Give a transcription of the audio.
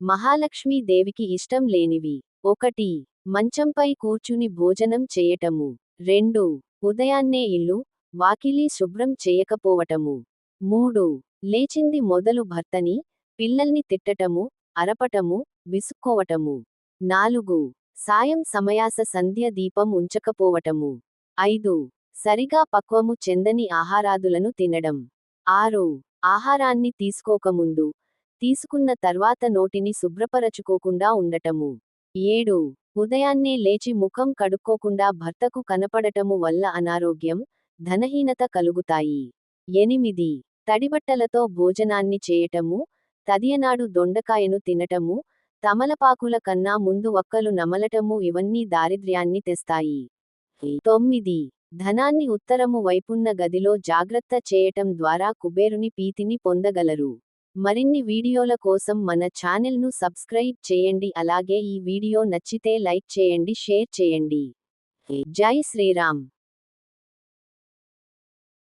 మహాలక్ష్మీదేవికి ఇష్టం లేనివి. ఒకటి మంచంపై కూర్చుని భోజనం చేయటము. రెండు ఉదయాన్నే ఇల్లు వాకిలి శుభ్రం చేయకపోవటము. మూడు లేచింది మొదలు భర్తని పిల్లల్ని తిట్టటము అరపటము విసుక్కోవటము. నాలుగు సాయం సమయాస సంధ్య దీపం ఉంచకపోవటము. ఐదు సరిగా పక్వము చెందని ఆహారాదులను తినడం. ఆరు ఆహారాన్ని తీసుకోకముందు తీసుకున్న తర్వాత నోటిని శుభ్రపరచుకోకుండా ఉండటము. ఏడు. ఉదయాన్నే లేచి ముఖం కడుక్కోకుండా భర్తకు కనపడటము వల్ల అనారోగ్యం ధనహీనత కలుగుతాయి. ఎనిమిది. తడిబట్టలతో భోజనాన్ని చేయటము తదియనాడు దొండకాయను తినటము తమలపాకుల కన్నా ముందు ఒక్కలు నమలటము ఇవన్నీ దారిద్ర్యాన్ని తెస్తాయి. తొమ్మిది. ధనాన్ని ఉత్తరము వైపున్న గదిలో జాగ్రత్త చేయటం ద్వారా కుబేరుని పీతిని పొందగలరు. మరిన్ని వీడియోల కోసం మన ఛానెల్ను సబ్స్క్రైబ్ చేయండి. అలాగే ఈ వీడియో నచ్చితే లైక్ చేయండి షేర్ చేయండి. జై శ్రీరామ్.